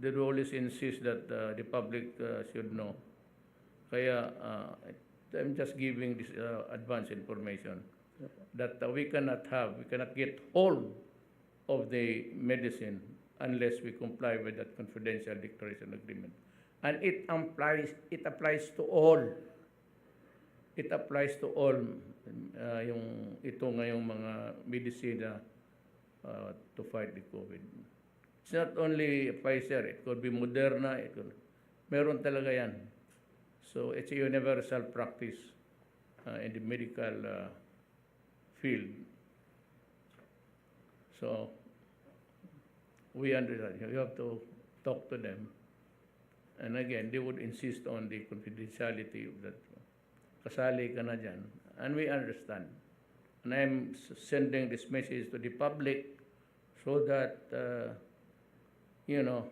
they always insist that uh, the public uh, should know. Kaya uh, I'm just giving this uh, advance information that uh, we cannot have, we cannot get all of the medicine unless we comply with that confidential declaration agreement. And it applies, it applies to all. It applies to all uh, yung ito ngayong mga medisina uh, to fight the COVID. It's not only Pfizer, it could be Moderna, it could, meron talaga yan. So it's a universal practice uh, in the medical uh, field. So we understand, you have to talk to them. And again, they would insist on the confidentiality of that. Kasali ka na dyan. And we understand. And I'm sending this message to the public so that, uh, you know,